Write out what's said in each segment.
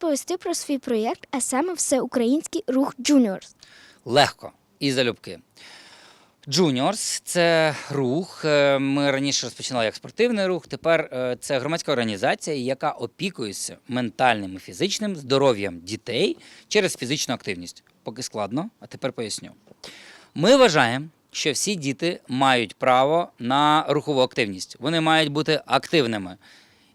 розповісти про свій проєкт, а саме всеукраїнський рух Juniors? легко і залюбки. Juniors – це рух. е, Ми раніше розпочинали як спортивний рух. Тепер е, це громадська організація, яка опікується ментальним і фізичним здоров'ям дітей через фізичну активність. Поки складно, а тепер поясню. Ми вважаємо, що всі діти мають право на рухову активність. Вони мають бути активними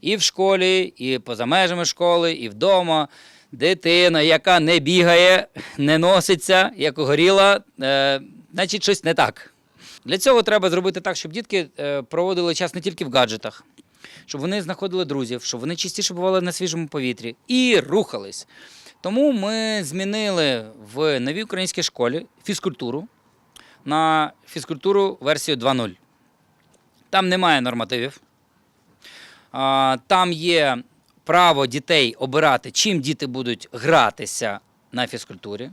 і в школі, і поза межами школи, і вдома. Дитина, яка не бігає, не носиться, як горіла, е, значить щось не так. Для цього треба зробити так, щоб дітки е, проводили час не тільки в гаджетах, щоб вони знаходили друзів, щоб вони частіше бували на свіжому повітрі і рухались. Тому ми змінили в новій українській школі фізкультуру на фізкультуру версію 2.0. Там немає нормативів. Там є право дітей обирати, чим діти будуть гратися на фізкультурі.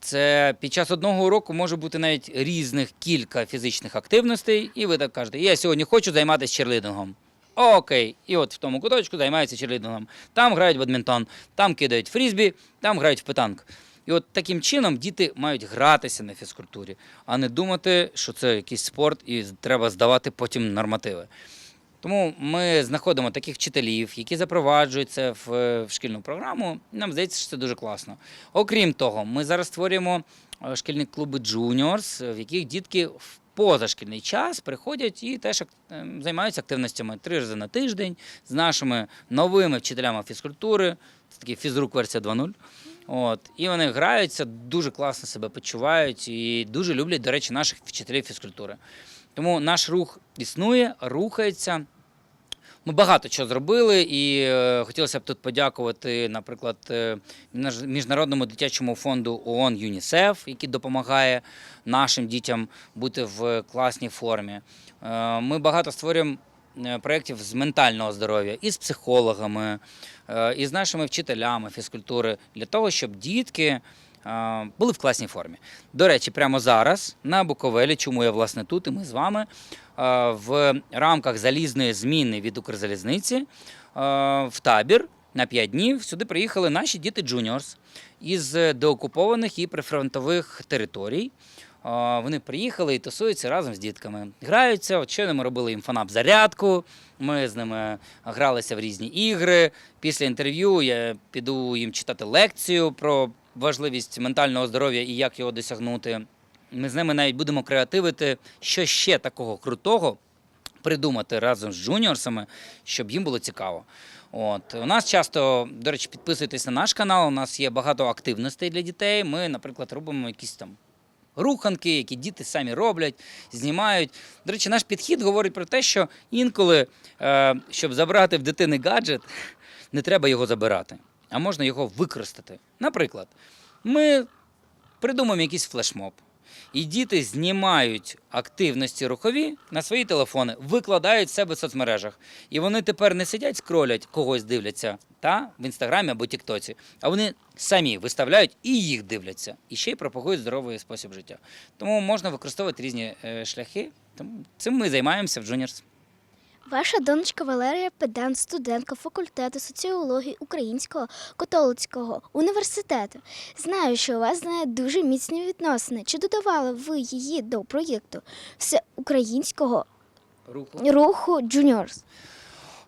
Це під час одного уроку може бути навіть різних кілька фізичних активностей, і ви так кажете, я сьогодні хочу займатися черлідингом. Окей, і от в тому куточку займаються черлідингом. Там грають в бадмінтон, там кидають фрізбі, там грають в питанк. І от таким чином діти мають гратися на фізкультурі, а не думати, що це якийсь спорт і треба здавати потім нормативи. Тому ми знаходимо таких вчителів, які запроваджують це в, в шкільну програму. Нам здається, що це дуже класно. Окрім того, ми зараз створюємо е, шкільні клуби Juniors, в яких дітки в позашкільний час приходять і теж займаються активностями три рази на тиждень з нашими новими вчителями фізкультури. Це такий фізрук версія 2.0. От, і вони граються, дуже класно себе почувають і дуже люблять, до речі, наших вчителів фізкультури. Тому наш рух існує, рухається. Ми багато чого зробили, і е, хотілося б тут подякувати, наприклад, е, Міжнародному дитячому фонду ООН ЮНІСЕФ, який допомагає нашим дітям бути в класній формі. Е, Ми багато створюємо проєктів з ментального здоров'я і з психологами, і з нашими вчителями фізкультури для того, щоб дітки були в класній формі. До речі, прямо зараз на Буковелі, чому я власне тут, і ми з вами в рамках залізної зміни від Укрзалізниці в табір на 5 днів сюди приїхали наші діти Juniors із деокупованих і прифронтових територій. Вони приїхали і тусуються разом з дітками. Граються. От щойно ми робили їм фанап зарядку. Ми з ними гралися в різні ігри. Після інтерв'ю я піду їм читати лекцію про важливість ментального здоров'я і як його досягнути. Ми з ними навіть будемо креативити, що ще такого крутого придумати разом з джуніорсами, щоб їм було цікаво. От у нас часто, до речі, підписуйтесь на наш канал. У нас є багато активностей для дітей. Ми, наприклад, робимо якісь там руханки, які діти самі роблять, знімають. До речі, наш підхід говорить про те, що інколи, е, щоб забрати в дитини гаджет, не треба його забирати, а можна його використати. Наприклад, ми придумаємо якийсь флешмоб. І діти знімають активності рухові на свої телефони, викладають в себе в соцмережах. І вони тепер не сидять, скролять, когось дивляться та в інстаграмі або Тіктоці, а вони самі виставляють і їх дивляться, і ще й пропагують здоровий спосіб життя. Тому можна використовувати різні е, шляхи. Тому цим ми займаємося в Juniors. Ваша донечка Валерія Педан, студентка факультету соціології Українського католицького університету. Знаю, що у вас з нею дуже міцні відносини. Чи додавали ви її до проєкту всеукраїнського Руху. руху?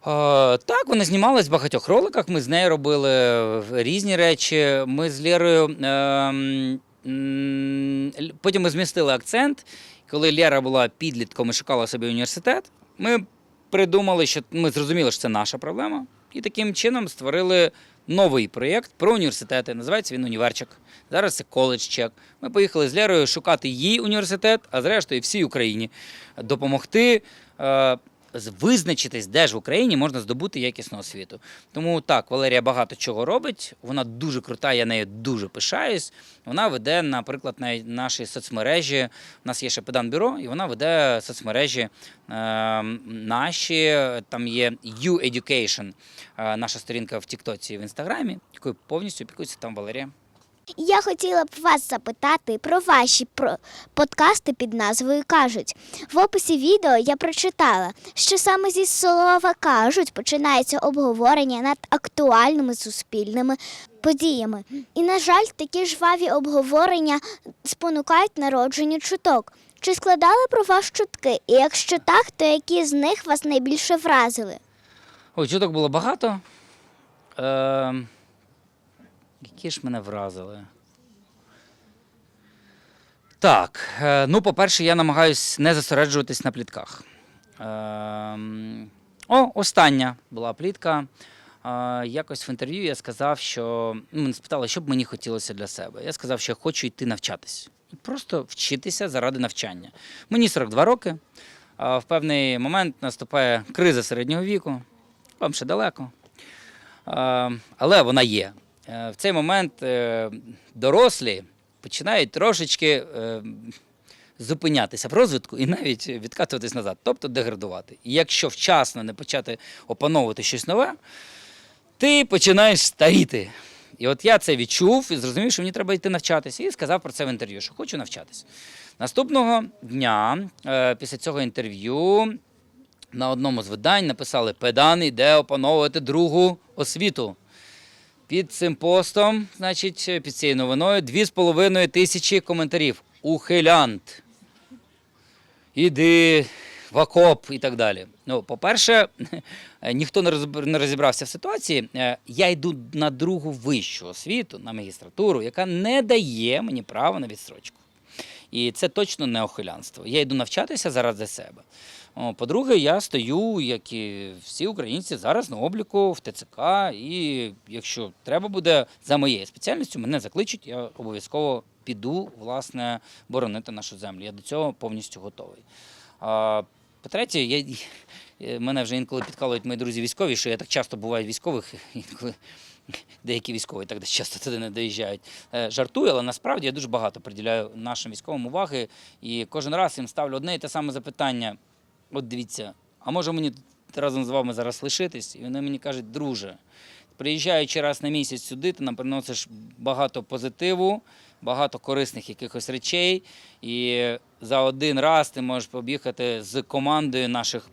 Е, Так, вона знімалась в багатьох роликах. Ми з нею робили е, різні речі. Ми з Лєрою. м, Потім ми змістили акцент. Коли Лєра була підлітком і шукала собі університет, ми придумали, що ми зрозуміли, що це наша проблема. І таким чином створили новий проєкт про університети. Називається він Універчик. Зараз це коледж чек. Ми поїхали з Лерою шукати їй університет, а зрештою всій Україні допомогти. Визначитись, де ж в Україні можна здобути якісну освіту. Тому так, Валерія багато чого робить. Вона дуже крута, я нею дуже пишаюсь. Вона веде, наприклад, на наші соцмережі. У нас є ще педан-бюро, і вона веде соцмережі е, наші. Там є U-Education, е, наша сторінка в Тіктоці в Інстаграмі, якою повністю опікується там Валерія. Я хотіла б вас запитати про ваші подкасти під назвою Кажуть. В описі відео я прочитала, що саме зі слова кажуть починається обговорення над актуальними суспільними подіями. І, на жаль, такі жваві обговорення спонукають народженню чуток. Чи складали про вас чутки? І якщо так, то які з них вас найбільше вразили? Ой, чуток було багато. Е, які ж мене вразили? Так, е, ну, по-перше, я намагаюся не зосереджуватись на плітках. Е, о, остання була плітка. Е, якось в інтерв'ю я сказав, що ну, мене спитали, що б мені хотілося для себе. Я сказав, що я хочу йти навчатись. Просто вчитися заради навчання. Мені 42 роки. В певний момент наступає криза середнього віку. Вам ще далеко. Але вона є. Е, В цей момент е, дорослі починають трошечки е, зупинятися в розвитку і навіть відкатуватись назад, тобто деградувати. І якщо вчасно не почати опановувати щось нове, ти починаєш старіти. І от я це відчув і зрозумів, що мені треба йти навчатися. І сказав про це в інтерв'ю, що хочу навчатися. Наступного дня, після цього інтерв'ю, на одному з видань написали Педан йде опановувати другу освіту. Під цим постом, значить, під цією новиною, дві з половиною тисячі коментарів. Ухилянт. Іди в окоп і так далі. Ну, по-перше, ніхто не розібрався в ситуації. Е, Я йду на другу вищу освіту, на магістратуру, яка не дає мені права на відстрочку. І це точно не охилянство. Я йду навчатися заради себе. По-друге, я стою, як і всі українці, зараз на обліку в ТЦК. І якщо треба буде за моєю спеціальністю, мене закличуть, я обов'язково піду власне боронити нашу землю. Я до цього повністю готовий. По-третє, я, е, мене вже інколи підкалують мої друзі військові, що я так часто буваю військових, інколи деякі військові так часто туди не доїжджають. Е, Жартую, але насправді я дуже багато приділяю нашим військовим уваги і кожен раз їм ставлю одне і те саме запитання. От дивіться, а може мені разом з вами зараз лишитись? І вони мені кажуть, друже, приїжджаючи раз на місяць сюди, ти нам приносиш багато позитиву, багато корисних якихось речей. І за один раз ти можеш поїхати з командою наших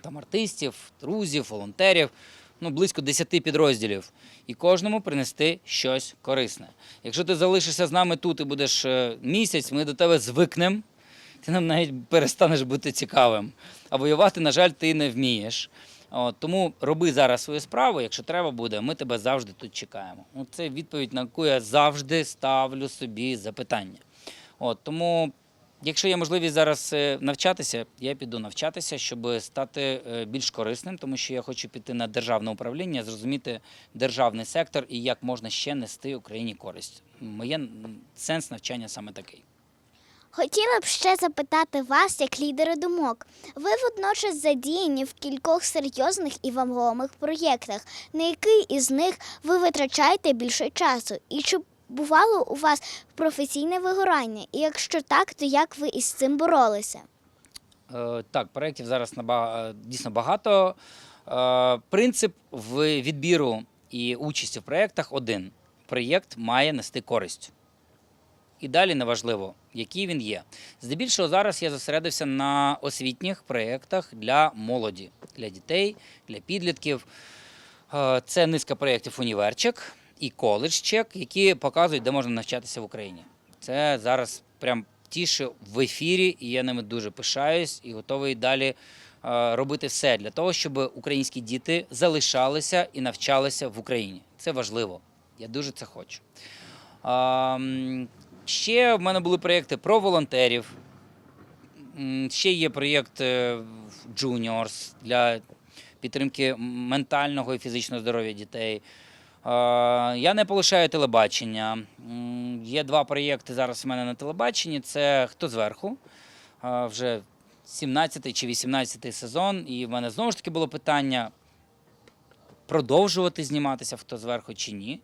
там артистів, друзів, волонтерів, ну близько 10 підрозділів, і кожному принести щось корисне. Якщо ти залишишся з нами тут і будеш е, місяць, ми до тебе звикнемо, ти нам навіть перестанеш бути цікавим. А воювати, на жаль, ти не вмієш. От, тому роби зараз свою справу, якщо треба буде, ми тебе завжди тут чекаємо. От Це відповідь, на яку я завжди ставлю собі запитання. От, тому, якщо є можливість зараз е, навчатися, я піду навчатися, щоб стати е, більш корисним, тому що я хочу піти на державне управління, зрозуміти державний сектор і як можна ще нести Україні користь. Моє сенс навчання саме такий. Хотіла б ще запитати вас, як лідера думок. Ви водночас задіяні в кількох серйозних і вагомих проєктах, на який із них ви витрачаєте більше часу? І чи бувало у вас професійне вигорання? І якщо так, то як ви із цим боролися? Е, Так, проєктів зараз наба- е, дійсно багато. Е, Принцип відбіру і участі в проєктах один: проєкт має нести користь. І далі неважливо, який він є. Здебільшого зараз я зосередився на освітніх проєктах для молоді, для дітей, для підлітків. Е, Це низка проєктів Універчик і коледжчек, які показують, де можна навчатися в Україні. Це зараз прям тіше в ефірі, і я ними дуже пишаюсь і готовий далі е, робити все для того, щоб українські діти залишалися і навчалися в Україні. Це важливо. Я дуже це хочу. Ще в мене були проєкти про волонтерів. Ще є проєкт е, Juniors для підтримки ментального і фізичного здоров'я дітей. Е, Я не полишаю телебачення. Є два проєкти зараз у мене на телебаченні. Це Хто зверху? Е, Вже 17 чи 18 й сезон. І в мене знову ж таки було питання: продовжувати зніматися хто зверху чи ні.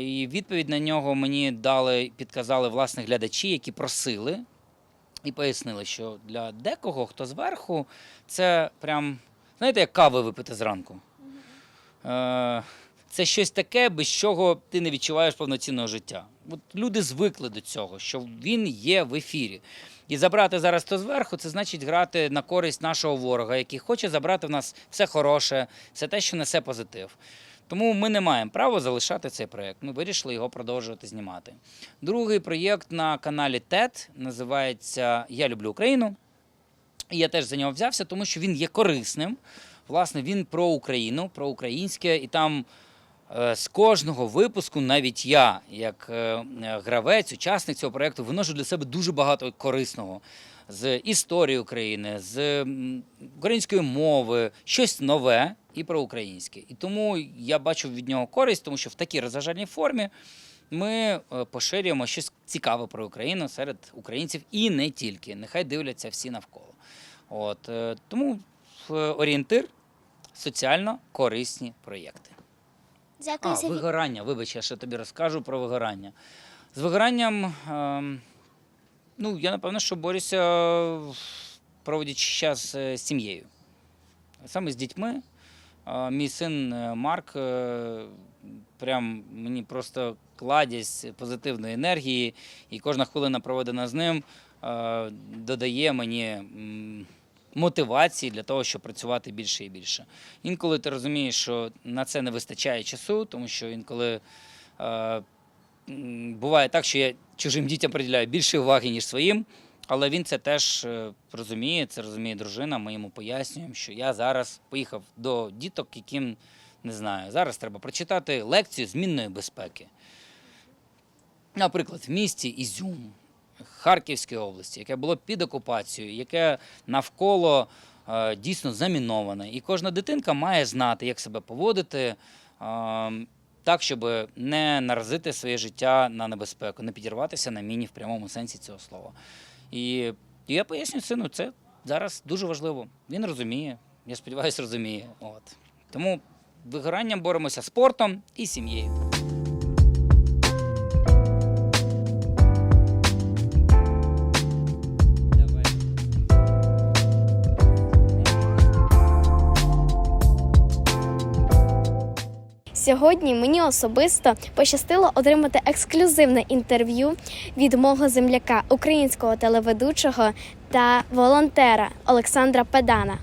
І відповідь на нього мені дали, підказали власне глядачі, які просили і пояснили, що для декого, хто зверху, це прям, знаєте, як кави випити зранку. Е, це щось таке, без чого ти не відчуваєш повноцінного життя. От люди звикли до цього, що він є в ефірі. І забрати зараз то зверху, це значить грати на користь нашого ворога, який хоче забрати в нас все хороше, все те, що несе позитив. Тому ми не маємо права залишати цей проєкт. Ми вирішили його продовжувати знімати. Другий проєкт на каналі ТЕТ називається Я люблю Україну. І я теж за нього взявся, тому що він є корисним. Власне, він про Україну, про українське, і там е, з кожного випуску, навіть я, як е, гравець, учасник цього проєкту, виношу для себе дуже багато корисного з історії України, з української мови, щось нове і про українське. І тому я бачу від нього користь, тому що в такій розважальній формі ми е, поширюємо щось цікаве про Україну серед українців і не тільки. Нехай дивляться всі навколо. От е, тому е, орієнтир соціально корисні проєкти. Дякую А, за вигорання. Вибач, я ще тобі розкажу про вигорання. З вигоранням, ем, ну, я напевно, що борюся, проводячи час з сім'єю. Саме з дітьми. Мій син е, Марк е, прям мені просто кладязь позитивної енергії, і кожна хвилина проведена з ним е, додає мені мотивації для того, щоб працювати більше і більше. Інколи ти розумієш, що на це не вистачає часу, тому що інколи буває так, що я чужим дітям приділяю більше уваги, ніж своїм. Але він це теж е, розуміє, це розуміє дружина. Ми йому пояснюємо, що я зараз поїхав до діток, яким не знаю, зараз треба прочитати лекцію змінної безпеки. Наприклад, в місті Ізюм, Харківської області, яке було під окупацією, яке навколо е, дійсно заміноване. І кожна дитинка має знати, як себе поводити. е, так, щоб не наразити своє життя на небезпеку, не підірватися на міні в прямому сенсі цього слова. І, я поясню сину, це зараз дуже важливо. Він розуміє, я сподіваюся, розуміє. От. Тому вигоранням боремося спортом і сім'єю. Сьогодні мені особисто пощастило отримати ексклюзивне інтерв'ю від мого земляка, українського телеведучого та волонтера Олександра Педана.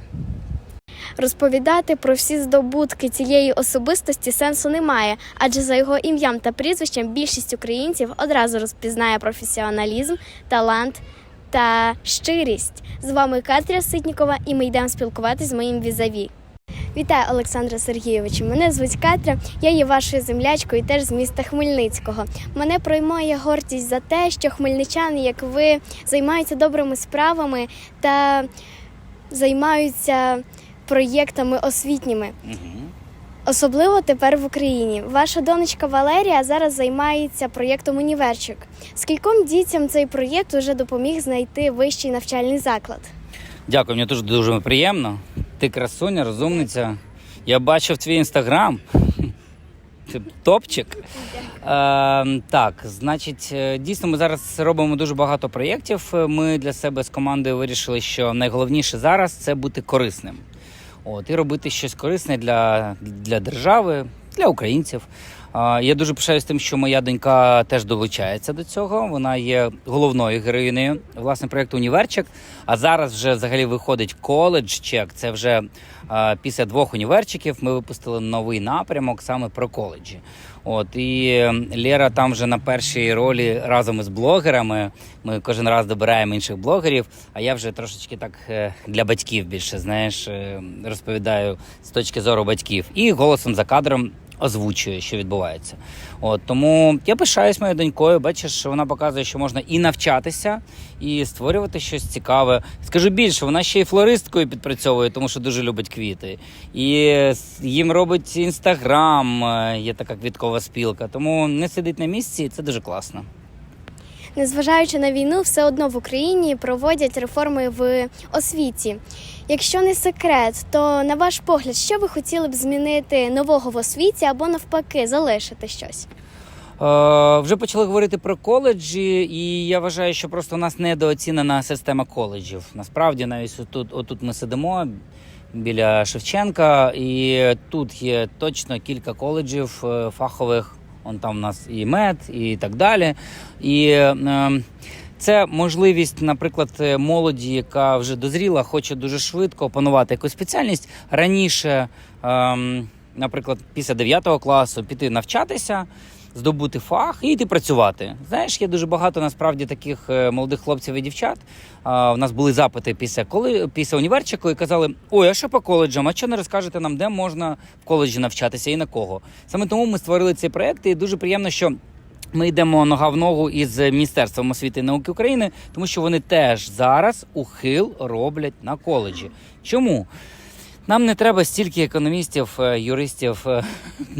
Розповідати про всі здобутки цієї особистості сенсу немає, адже за його ім'ям та прізвищем більшість українців одразу розпізнає професіоналізм, талант та щирість. З вами Катря Ситнікова, і ми йдемо спілкуватися з моїм візаві. Вітаю, Олександра Сергійовичу. Мене звуть Катря. Я є вашою землячкою теж з міста Хмельницького. Мене проймає гордість за те, що хмельничани, як ви, займаються добрими справами та займаються проєктами освітніми. Особливо тепер в Україні. Ваша донечка Валерія зараз займається проєктом Універчик. Скільком дітям цей проєкт уже допоміг знайти вищий навчальний заклад? Дякую, мені дуже дуже приємно. Ти красуня, розумниця. Я бачив твій інстаграм. Топчик. Е, так, значить, е, дійсно, ми зараз робимо дуже багато проєктів. Ми для себе з командою вирішили, що найголовніше зараз це бути корисним. От, і робити щось корисне для, для держави, для українців. Я дуже пишаюсь тим, що моя донька теж долучається до цього. Вона є головною героїнею власне проєкту Універчик. А зараз вже взагалі виходить коледж чек. Це вже після двох універчиків ми випустили новий напрямок саме про коледжі. От і е, Лера там вже на першій ролі разом із блогерами. Ми кожен раз добираємо інших блогерів. А я вже трошечки так е, для батьків більше знаєш, е, розповідаю з точки зору батьків і голосом за кадром озвучує, що відбувається. От тому я пишаюсь моєю донькою. Бачиш, вона показує, що можна і навчатися, і створювати щось цікаве. Скажу більше, вона ще й флористкою підпрацьовує, тому що дуже любить квіти. І їм робить інстаграм. е, Є така квіткова спілка. Тому не сидить на місці, і це дуже класно. Незважаючи на війну, все одно в Україні проводять реформи в освіті. Якщо не секрет, то на ваш погляд, що ви хотіли б змінити нового в освіті або навпаки залишити щось? Е, вже почали говорити про коледжі, і я вважаю, що просто у нас недооцінена система коледжів. Насправді, навіть отут, отут ми сидимо біля Шевченка. І тут є точно кілька коледжів е, фахових. Он там у нас і мед, і так далі. І е, це можливість, наприклад, е, молоді, яка вже дозріла, хоче дуже швидко опанувати якусь спеціальність раніше, ем, наприклад, після 9 класу піти навчатися. Здобути фах і йти працювати. Знаєш, є дуже багато насправді таких е, молодих хлопців і дівчат. А, у нас були запити після коли після універчику і казали: Ой, а що по коледжам? А що не розкажете нам, де можна в коледжі навчатися і на кого? Саме тому ми створили цей проект, і дуже приємно, що. Ми йдемо нога в ногу із Міністерством освіти і науки України, тому що вони теж зараз ухил роблять на коледжі. Чому? Нам не треба стільки економістів, е, юристів, е,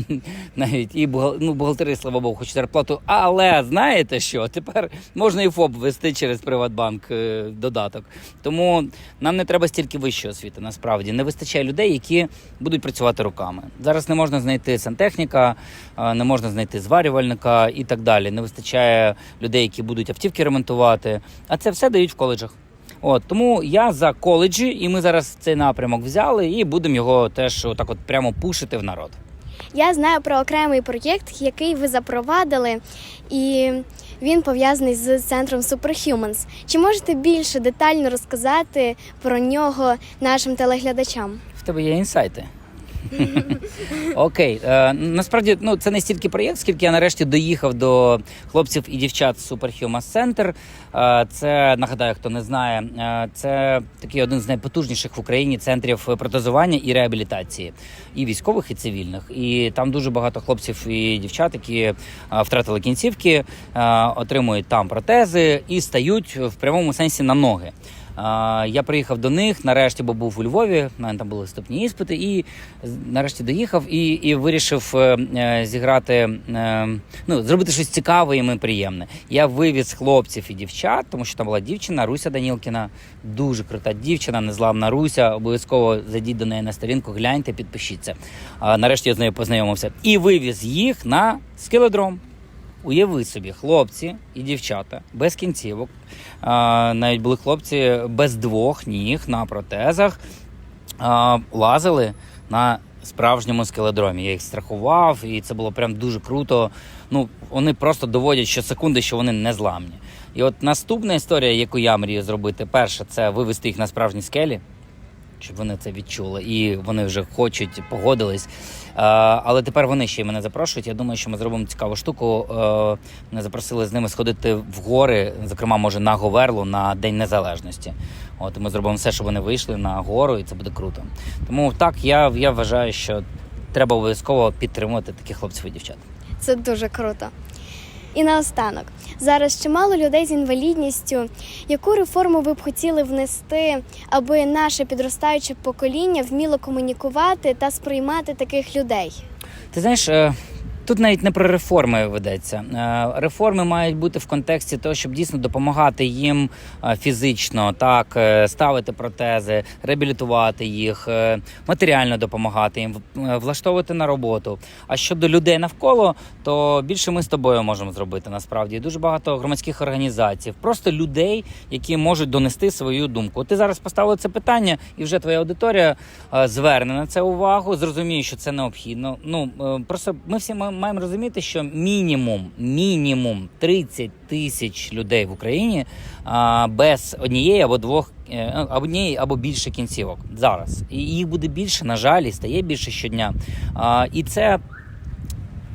навіть і ну, бухгалтери, слава Богу, хочуть зарплату. Але знаєте що? Тепер можна і ФОП ввести через Приватбанк е, додаток. Тому нам не треба стільки вищої освіти. Насправді не вистачає людей, які будуть працювати руками. Зараз не можна знайти сантехніка, не можна знайти зварювальника і так далі. Не вистачає людей, які будуть автівки ремонтувати. А це все дають в коледжах. От тому я за коледжі, і ми зараз цей напрямок взяли і будемо його теж отак, от прямо пушити в народ. Я знаю про окремий проєкт, який ви запровадили, і він пов'язаний з центром Superhumans. Чи можете більше детально розказати про нього нашим телеглядачам? В тебе є інсайти. Окей, е, насправді ну це не стільки проєкт, скільки я нарешті доїхав до хлопців і дівчат з Superhumans Center. Е, Це нагадаю, хто не знає, е, це такий один з найпотужніших в Україні центрів протезування і реабілітації, і військових, і цивільних. І там дуже багато хлопців і дівчат, які е, втратили кінцівки, е, отримують там протези і стають в прямому сенсі на ноги. Я приїхав до них нарешті, бо був у Львові. У мене там були вступні іспити, і нарешті доїхав і, і вирішив е, е, зіграти, е, ну зробити щось цікаве і приємне. Я вивіз хлопців і дівчат, тому що там була дівчина Руся Данілкіна, дуже крута дівчина, незламна Руся. Обов'язково зайдіть до неї на сторінку, гляньте, підпишіться. Нарешті я з нею познайомився і вивіз їх на скеледром. Уяви собі, хлопці і дівчата без кінцівок. Навіть були хлопці без двох ніг на протезах. Лазили на справжньому скеледромі. Я їх страхував, і це було прям дуже круто. Ну, вони просто доводять щосекунди, що вони не зламні. І от наступна історія, яку я мрію зробити, перше, це вивести їх на справжні скелі щоб вони це відчули, і вони вже хочуть, погодились. Але тепер вони ще й мене запрошують. Я думаю, що ми зробимо цікаву штуку. Е, мене запросили з ними сходити в гори, зокрема, може, на Говерлу на День Незалежності. От ми зробимо все, щоб вони вийшли на гору, і це буде круто. Тому так я, я вважаю, що треба обов'язково підтримувати таких хлопців і дівчат. Це дуже круто. І наостанок, зараз чимало людей з інвалідністю. Яку реформу ви б хотіли внести, аби наше підростаюче покоління вміло комунікувати та сприймати таких людей? Ти знаєш, е, тут навіть не про реформи ведеться. Е, Реформи мають бути в контексті того, щоб дійсно допомагати їм е, фізично, так е, ставити протези, реабілітувати їх, матеріально допомагати їм, влаштовувати на роботу. А щодо людей навколо, то більше ми з тобою можемо зробити насправді. Дуже багато громадських організацій, просто людей, які можуть донести свою думку. Ти зараз поставила це питання, і вже твоя аудиторія зверне на це увагу, зрозуміє, що це необхідно. Ну просто ми всі ма- маємо розуміти, що мінімум, мінімум 30 тисяч людей в Україні а, без однієї або двох е, або однієї або більше кінцівок зараз. І їх буде більше, на жаль, і стає більше щодня. А, і це.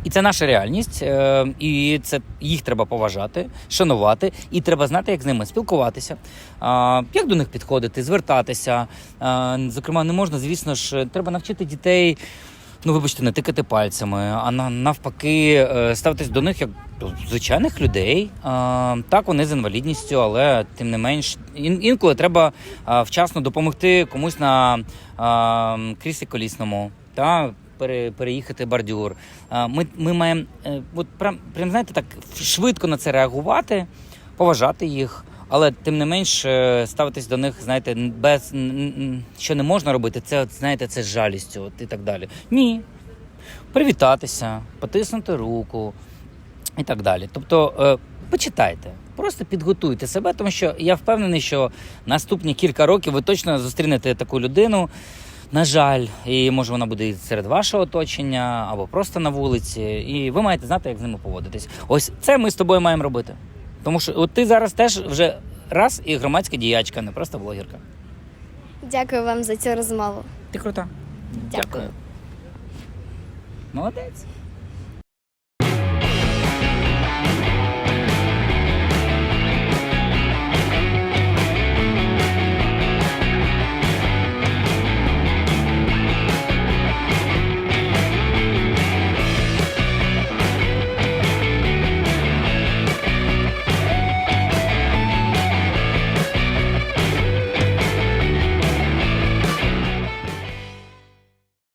І це наша реальність, е, і це їх треба поважати, шанувати, і треба знати, як з ними спілкуватися, як до них підходити, звертатися. Зокрема, не можна, звісно ж, треба навчити дітей. Ну, вибачте, не тикати пальцями, а на- навпаки, е, ставитись до них як до звичайних людей. А, Так, вони з інвалідністю, але тим не менш, ін- інколи треба а, вчасно допомогти комусь на кріслі колісному. Та пере, переїхати бордюр. Ми, ми маємо е, от прям, прям знаєте, так швидко на це реагувати, поважати їх. Але тим не менш е, ставитись до них, знаєте, без що не можна робити, це знаєте, це з жалістю, от і так далі. Ні. Привітатися, потиснути руку і так далі. Тобто, е, почитайте, просто підготуйте себе, тому що я впевнений, що наступні кілька років ви точно зустрінете таку людину. На жаль, і може вона буде серед вашого оточення або просто на вулиці, і ви маєте знати, як з ними поводитись. Ось це ми з тобою маємо робити. Тому що от ти зараз теж вже раз і громадська діячка, не просто блогерка. Дякую вам за цю розмову. Ти крута. Дякую. Молодець.